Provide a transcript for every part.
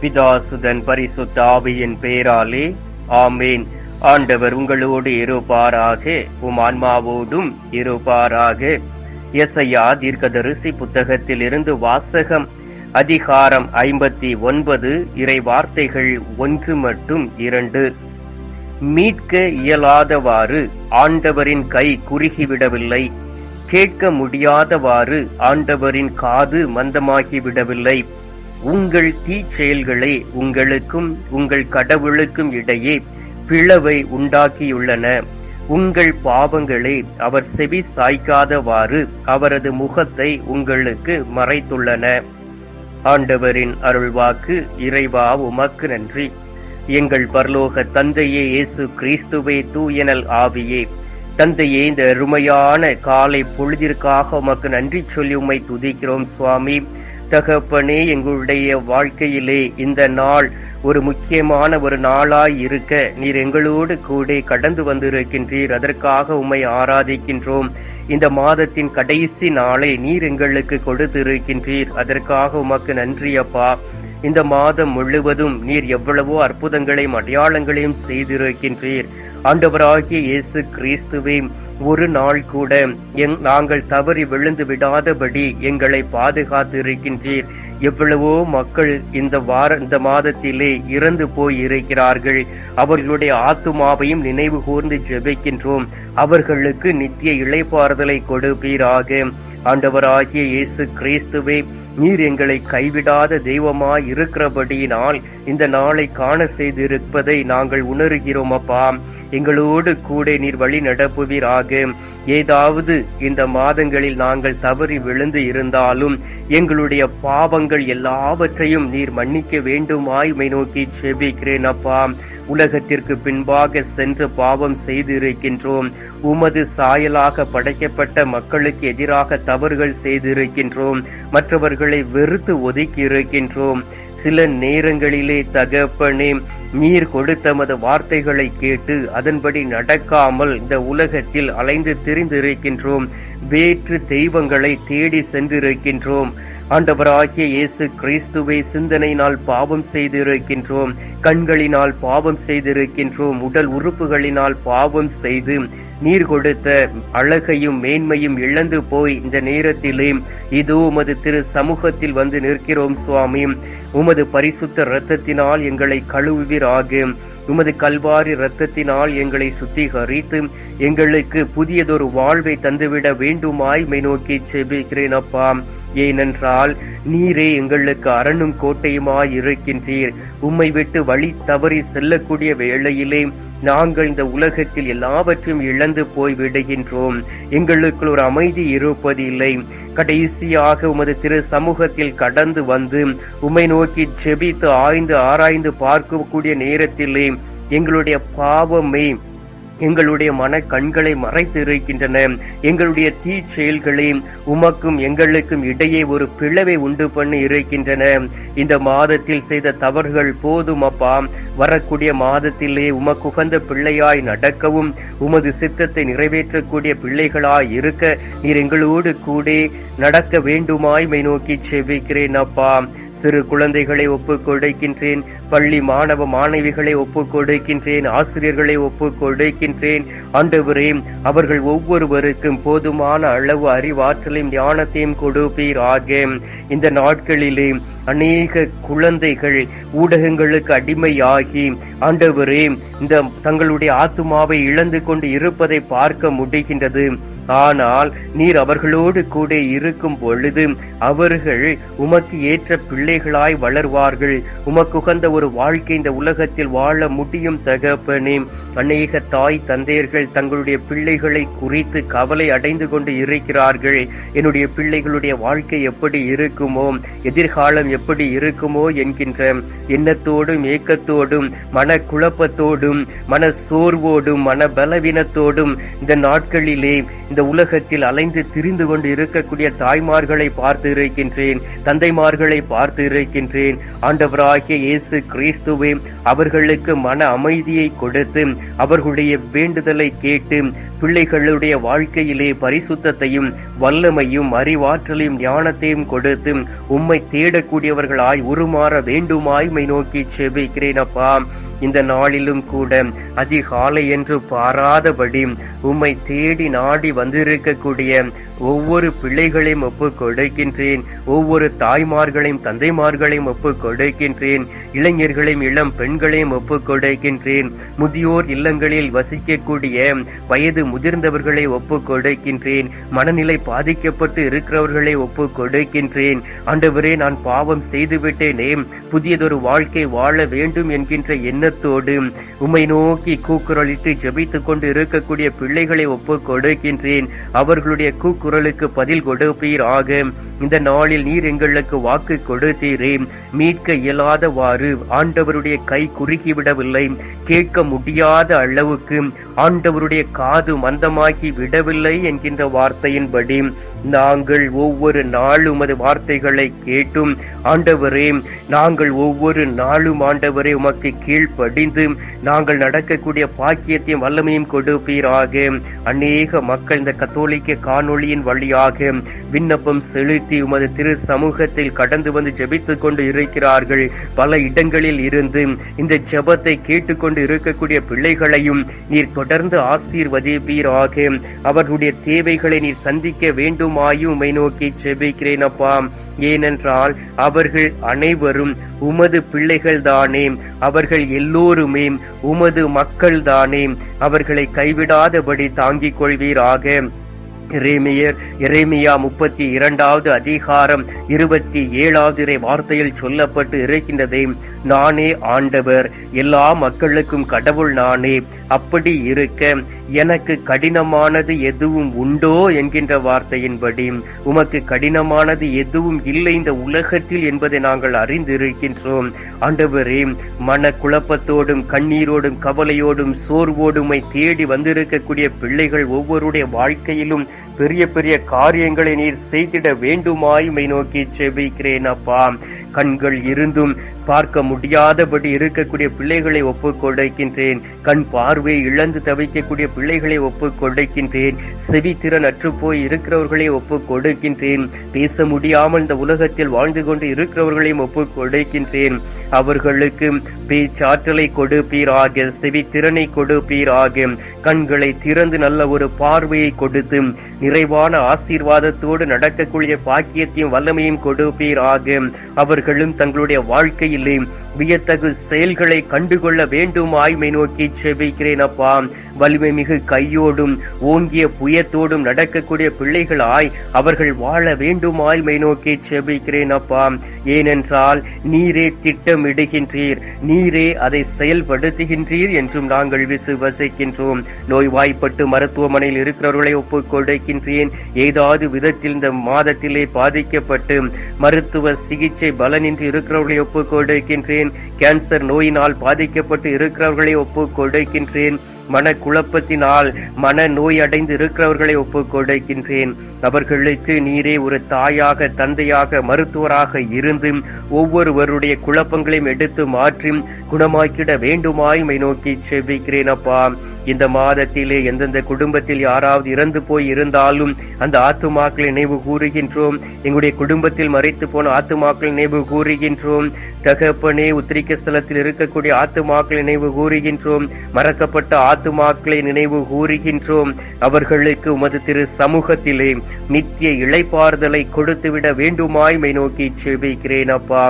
பிதாசுதன் பரிசுத்த ஆவியின் பெயராலே ஆமேன். ஆண்டவர் உங்களோடு இருப்பாராக உம் ஆன்மாவோடும் இருப்பாராக. எஸ்ஐயா தீர்க்கதரிசி புத்தகத்தில் இருந்து வாசகம் அதிகாரம் ஐம்பத்தி ஒன்பது இறை வார்த்தைகள் ஒன்று மட்டும் இரண்டு. மீட்க இயலாதவாறு ஆண்டவரின் கை குறுகிவிடவில்லை. கேட்க முடியாதவாறு ஆண்டவரின் காது மந்தமாகிவிடவில்லை. உங்கள் தீச்செயல்களே உங்களுக்கும் உங்கள் கடவுளுக்கும் இடையே பிளவை உண்டாக்கியுள்ளன. உங்கள் பாவங்களே அவர் செவி சாய்க்காதவாறு அவரது முகத்தை உங்களுக்கு மறைத்துள்ளன. ஆண்டவரின் அருள்வாக்கு இறைவா உமக்கு நன்றி. எங்கள் பரலோக தந்தையே இயேசு கிறிஸ்துவே தூயனல் ஆவியே. தந்தையே இந்த அருமையான காலை பொழுதிற்காக உமக்கு நன்றி சொல்லி உம்மை துதிக்கிறோம் சுவாமி. தகப்பனே எங்களுடைய வாழ்க்கையிலே இந்த நாள் ஒரு முக்கியமான ஒரு நாளாய் இருக்க நீர் எங்களோடு கூட கடந்து வந்திருக்கின்றீர். அதற்காக உம்மை ஆராதிக்கின்றோம். இந்த மாதத்தின் கடைசி நாளை நீர் எங்களுக்கு கொடுத்திருக்கின்றீர். அதற்காக உமக்கு நன்றி அப்பா. இந்த மாதம் முழுவதும் நீர் எவ்வளவோ அற்புதங்களையும் அடையாளங்களையும் செய்திருக்கின்றீர். ஆண்டவராகிய இயேசு கிறிஸ்துவையும் ஒரு நாள் கூட எங் நாங்கள் தவறி விழுந்து விடாதபடி எங்களை பாதுகாத்து இருக்கின்றீர் எவ்வளவோ மக்கள் இந்த வார இந்த மாதத்திலே இறந்து போய் இருக்கிறார்கள் அவர்களுடைய ஆத்துமாவையும் நினைவு கூர்ந்து ஜெபிக்கின்றோம். அவர்களுக்கு நித்திய இழைப்பாறுதலை கொடுப்பீராக. ஆண்டவராகிய இயேசு கிறிஸ்துவே நீர் எங்களை கைவிடாத தெய்வமாய் இருக்கிறபடியினால் இந்த நாளை காண செய்திருப்பதை நாங்கள் உணர்கிறோம் அப்பா. எங்களோடு கூட நீர் வழி நடப்புவீராக. ஏதாவது இந்த மாதங்களில் நாங்கள் தவறி விழுந்து இருந்தாலும் எங்களுடைய பாவங்கள் எல்லாவற்றையும் நீர் மன்னிக்க வேண்டுமாய் மை நோக்கி செபிக்கிறேன் அப்பா. உலகத்திற்கு பின்பாக சென்று பாவம் செய்திருக்கின்றோம். உமது சாயலாக படைக்கப்பட்ட மக்களுக்கு எதிராக தவறுகள் செய்திருக்கின்றோம். மற்றவர்களை வெறுத்து ஒதுக்கி இருக்கின்றோம் சில நேரங்களிலே தகப்பனே நீர் கொடுத்தமது வார்த்தைகளை கேட்டு அதன்படி நடக்காமல் இந்த உலகத்தில் அலைந்து திரிந்திருக்கின்றோம். வேற்று தெய்வங்களை தேடி சென்றிருக்கின்றோம். ஆண்டவராகிய இயேசு கிறிஸ்துவை சிந்தனையினால் பாவம் செய்திருக்கின்றோம். கண்களினால் பாவம் செய்திருக்கின்றோம். உடல் உறுப்புகளினால் பாவம் செய்து நீர் கொடுத்த அழகையும் மேன்மையும் இழந்து போய் இந்த நேரத்திலே இது உமது திரு சமூகத்தில் வந்து நிற்கிறோம் சுவாமி. உமது பரிசுத்த இரத்தத்தினால் எங்களை கழுவுவீராக. உமது கல்வாரி இரத்தத்தினால் எங்களை சுத்திகரித்து எங்களுக்கு புதியதொரு வாழ்வை தந்துவிட வேண்டுமாய் மை நோக்கி செபிக்கிறேன் அப்பா. ஏனென்றால் நீரே எங்களுக்கு அரணும் கோட்டையுமாய் இருக்கின்றீர். உம்மை விட்டு வழி தவறி செல்லக்கூடிய வேளையிலே நாங்கள் இந்த உலகத்தில் எல்லாவற்றையும் இழந்து போய் விடுகின்றோம். எங்களுக்குள் ஒரு அமைதி இருப்பதில்லை கடைசியாக உமது திரு சமூகத்தில் கடந்து வந்து உம்மை நோக்கி ஜெபித்து ஆய்ந்து ஆராய்ந்து பார்க்கக்கூடிய நேரத்திலே எங்களுடைய பாவமே எங்களுடைய மன கண்களை மறைத்து இருக்கின்றன எங்களுடைய தீ செயல்களையும் உமக்கும் எங்களுக்கும் இடையே ஒரு பிளவை உண்டு பண்ணி இருக்கின்றன. இந்த மாதத்தில் செய்த தவறுகள் போதும் அப்பா. வரக்கூடிய மாதத்திலே உமக்குகந்த பிள்ளையாய் நடக்கவும் உமது சித்தத்தை நிறைவேற்றக்கூடிய பிள்ளைகளாய் இருக்க நீர் எங்களோடு கூட நடக்க வேண்டுமாய் மை நோக்கி செவிக்கிறேன் அப்பா. சிறு குழந்தைகளை ஒப்புக் கொடுக்கின்றேன். பள்ளி மாணவ மாணவிகளை ஒப்புக் கொடுக்கின்றேன். ஆசிரியர்களை ஒப்புக் கொடுக்கின்றேன். ஆண்டவரே அவர்கள் ஒவ்வொருவருக்கும் போதுமான அளவு அறிவாற்றலையும் ஞானத்தையும் கொடுப்பீராக. இந்த நாட்களிலே அநேக குழந்தைகள் ஊடகங்களுக்கு அடிமையாகி ஆண்டவரே இந்த தங்களுடைய ஆத்துமாவை இழந்து கொண்டு இருப்பதை பார்க்க முடிகின்றது. ஆனால் நீர் அவர்களோடு கூட இருக்கும் பொழுது அவர்கள் உமக்கு ஏற்ற பிள்ளைகளாய் வளர்வார்கள். உமக்குகந்த ஒரு வாழ்க்கை இந்த உலகத்தில் வாழ முடியும் தகப்பனே. அநேக தாய் தந்தையர்கள் தங்களுடைய பிள்ளைகளை குறித்து கவலை அடைந்து கொண்டு இருக்கிறார்கள். என்னுடைய பிள்ளைகளுடைய வாழ்க்கை எப்படி இருக்குமோ எதிர்காலம் எப்படி இருக்குமோ என்கின்ற எண்ணத்தோடும் ஏக்கத்தோடும் மன குழப்பத்தோடும் மன சோர்வோடும் மன பலவீனத்தோடும் இந்த நாட்களிலே இந்த உலகத்தில் அலைந்து திரிந்து கொண்டு இருக்கக்கூடிய தாய்மார்களை பார்த்து இருக்கின்றேன் தந்தைமார்களை பார்த்து இருக்கின்றேன். ஆண்டவராகிய இயேசு கிறிஸ்துவே அவர்களுக்கு மன அமைதியை கொடுத்து அவர்களுடைய வேண்டுதலை கேட்டு பிள்ளைகளுடைய வாழ்க்கையிலே பரிசுத்தத்தையும் வல்லமையும் அறிவாற்றலையும் ஞானத்தையும் கொடுத்து உம்மை தேடக்கூடியவர்களாய் உருமாற வேண்டுமாய் மை நோக்கி செபிக்கிறேன் அப்பா. இந்த நாளிலும் கூட அதிகாலை என்று பாராதபடி உம்மை தேடி நாடி வந்திருக்கக்கூடிய ஒவ்வொரு பிள்ளைகளையும் ஒப்பு கொடுக்கின்றேன். ஒவ்வொரு தாய்மார்களையும் தந்தைமார்களையும் ஒப்பு கொடுக்கின்றேன். இளைஞர்களையும் இளம் பெண்களையும் ஒப்பு கொடுக்கின்றேன். முதியோர் இல்லங்களில் வசிக்கக்கூடிய வயது முதிர்ந்தவர்களை ஒப்பு கொடுக்கின்றேன். மனநிலை பாதிக்கப்பட்டு இருக்கிறவர்களை ஒப்பு கொடுக்கின்றேன். ஆண்டவரே நான் பாவம் செய்துவிட்டேனே. புதியதொரு வாழ்க்கை வாழ வேண்டும் என்கின்ற எண்ணத்தோடு உம்மை நோக்கி கூக்குரலிட்டு ஜெபித்துக் கொண்டு இருக்கக்கூடிய பிள்ளைகளை ஒப்பு கொடுக்கின்றேன். அவர்களுடைய கூக்குரலுக்கு பதில் கொடுப்பீராக. இந்த நாளில் நீர் எங்களுக்கு வாக்கு கொடுத்தீரே. மீட்க இயலாதவாறு ஆண்டவருடைய கை குறுகிவிடவில்லை. கேட்க முடியாத அளவுக்கு ஆண்டவருடைய காது மந்தமாகி விடவில்லை என்கின்ற வார்த்தையின்படி நாங்கள் ஒவ்வொரு நாளும் அது வார்த்தைகளை கேட்டும். ஆண்டவரே நாங்கள் ஒவ்வொரு நாளும் ஆண்டவரே உமக்கு கீழ்ப்ப கீழ்ப்படிந்து நாங்கள் நடக்கக்கூடிய பாக்கியத்தையும் வல்லமையும் கொடுப்பீராக. அநேக மக்கள் இந்த கத்தோலிக்க காணொளியின் வழியாக விண்ணப்பம் செலுத்தி உமது திரு சமூகத்தில் கடந்து வந்து ஜெபித்துக் கொண்டு இருக்கிறார்கள். பல இடங்களில் இருந்து இந்த ஜெபத்தை கேட்டுக்கொண்டு இருக்கக்கூடிய பிள்ளைகளையும் நீர் தொடர்ந்து ஆசீர்வதிப்பீராக. அவர்களுடைய தேவைகளை நீர் சந்திக்க வேண்டுமாயும் உமை நோக்கி ஜெபிக்கிறேன் அப்பா. ஏனென்றால் அவர்கள் அனைவரும் உமது பிள்ளைகள் தானே அவர்கள் எல்லோருமே உமது மக்கள் தானே அவர்களை கைவிடாதபடி தாங்கிக் கொள்வீராக. இறைமையர் எரேமியா முப்பத்தி இரண்டாவது அதிகாரம் இருபத்தி ஏழாவது வார்த்தையில் சொல்லப்பட்டு இருக்கின்றதே நானே ஆண்டவர். எல்லா மக்களுக்கும் கடவுள் நானே. அப்படி இருக்க எனக்கு கடினமானது எதுவும் உண்டோ என்கின்ற வார்த்தையின்படி உமக்கு கடினமானது எதுவும் இல்லை இந்த உலகத்தில் என்பதை நாங்கள் அறிந்திருக்கின்றோம். ஆண்டவரே மன குழப்பத்தோடும் கண்ணீரோடும் கவலையோடும் சோர்வோடுமை தேடி வந்திருக்கக்கூடிய பிள்ளைகள் ஒவ்வொருடைய வாழ்க்கையிலும் பெரிய பெரிய காரியங்களை நீர் செய்திட வேண்டுமாய் மை நோக்கி செபிக்கிறேன் அப்பா. கண்கள் இருந்தும் பார்க்க முடியாதபடி இருக்கக்கூடிய பிள்ளைகளை ஒப்புக் கொடுக்கின்றேன் கண் பார்வை இழந்து தவிக்கக்கூடிய பிள்ளைகளை ஒப்புக் கொடுக்கின்றேன் செவித்திறன் அற்றுப்போய் இருக்கிறவர்களை ஒப்புக் கொடுக்கின்றேன் பேச முடியாமல் இந்த உலகத்தில் வாழ்ந்து கொண்டு இருக்கிறவர்களையும் ஒப்புக் கொடுக்கின்றேன் அவர்களுக்கு பேச்சாற்றலை கொடுப்பீராக செவி திறனை கொடுப்பீராக கண்களை திறந்து நல்ல ஒரு பார்வையை கொடுத்து நிறைவான ஆசீர்வாதத்தோடு நடக்கக்கூடிய பாக்கியத்தையும் வல்லமையும் கொடுப்பீராக அவர்களும் தங்களுடைய வாழ்க்கையிலே வியத்தகு செயல்களை கண்டுகொள்ள வேண்டும். ஆய்மை நோக்கி செவிக்கிறேன் அப்பா. வலிமை மிகு கையோடும் ஓங்கிய புயத்தோடும் நடக்கக்கூடிய பிள்ளைகளாய் அவர்கள் வாழ வேண்டும். ஆய்மை நோக்கி செபிக்கிறேன் அப்பா. ஏனென்றால் நீரே திட்டமிடுகின்றீர். நீரே அதை செயல்படுத்துகின்றீர் என்றும் நாங்கள் விசுவசிக்கின்றோம். நோய்வாய்ப்பட்டு மருத்துவமனையில் இருக்கிறவர்களை ஒப்புக் கொடுக்கின்றேன். ஏதாவது விதத்தில் இந்த மாதத்திலே பாதிக்கப்பட்டு மருத்துவ சிகிச்சை பலனின்றி இருக்கிறவர்களை ஒப்புக் கொடுக்கின்றேன். கேன்சர் நோயினால் பாதிக்கப்பட்டு இருக்கிறவர்களை ஒப்புக்கொடுக்கின்றேன் மன குழப்பத்தினால் மன நோய் அடைந்து இருக்கிறவர்களை ஒப்புக்கொடுக்கின்றேன் நபர்களுக்கு அவர்களுக்கு நீரே ஒரு தாயாக தந்தையாக மருத்துவராக இருந்து ஒவ்வொருவருடைய குழப்பங்களையும் எடுத்து மாற்றி குணமாக்கிட வேண்டுமாய்மை நோக்கி செபிக்கிறேன் அப்பா. இந்த மாதத்திலே எந்தெந்த குடும்பத்தில் யாராவது இறந்து போய் இருந்தாலும் அந்த ஆத்துமாக்களை நினைவு கூறுகின்றோம். எங்களுடைய குடும்பத்தில் மறைத்து போன ஆத்துமாக்களை நினைவு கூறுகின்றோம். தகப்பனே உத்திரிக்க ஸ்தலத்தில் இருக்கக்கூடிய ஆத்துமாக்களை நினைவு கூறுகின்றோம். மறக்கப்பட்ட ஆத்துமாக்களை நினைவு கூறுகின்றோம். அவர்களுக்கு உமது திரு சமூகத்திலே நித்திய இழைப்பாறுதலை கொடுத்துவிட வேண்டுமாய் மை நோக்கி செபிக்கிறேன் அப்பா.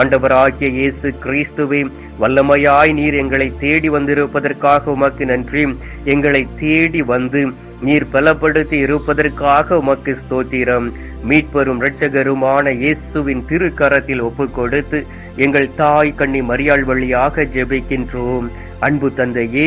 ஆண்டவராகிய இயேசு கிறிஸ்துவே வல்லமையாய் நீர் எங்களை தேடி வந்திருப்பதற்காக உமக்கு நன்றி. எங்களை தேடி வந்து நீர் பலப்படுத்தி இருப்பதற்காக உமக்கு ஸ்தோத்திரம். மீட்பெரும் இரட்சகருமான இயேசுவின் திருக்கரத்தில் ஒப்பு கொடுத்து எங்கள் தாய் கண்ணி மரியாள் வழியாக ஜெபிக்கின்றோம். அன்பு தந்தையே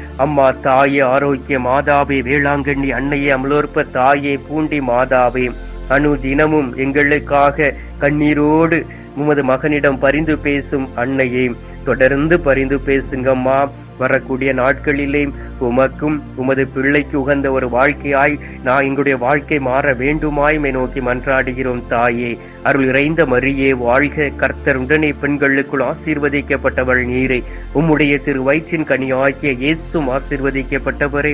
அம்மா தாயே ஆரோக்கிய மாதாவே வேளாங்கண்ணி அன்னையே அமலோற்ப தாயே பூண்டி மாதாவே. அணு தினமும் எங்களுக்காக கண்ணீரோடு உமது மகனிடம் பரிந்து பேசும் அன்னையே. தொடர்ந்து பரிந்து பேசுங்கம்மா. வரக்கூடிய நாட்களிலே உமக்கும் உமது பிள்ளைக்கு உகந்த ஒரு வாழ்க்கையாய் நான் எங்களுடைய வாழ்க்கை மாற வேண்டுமாயுமே நோக்கி மன்றாடுகிறோம் தாயே. அருள் இறைந்த மரியே வாழ்க கர்த்தர் உடனே பெண்களுக்குள் ஆசீர்வதிக்கப்பட்டவள் நீரே. உம்முடைய திரு வயிற்றின் கனியாகிய இயேசும் ஆசீர்வதிக்கப்பட்டவரே.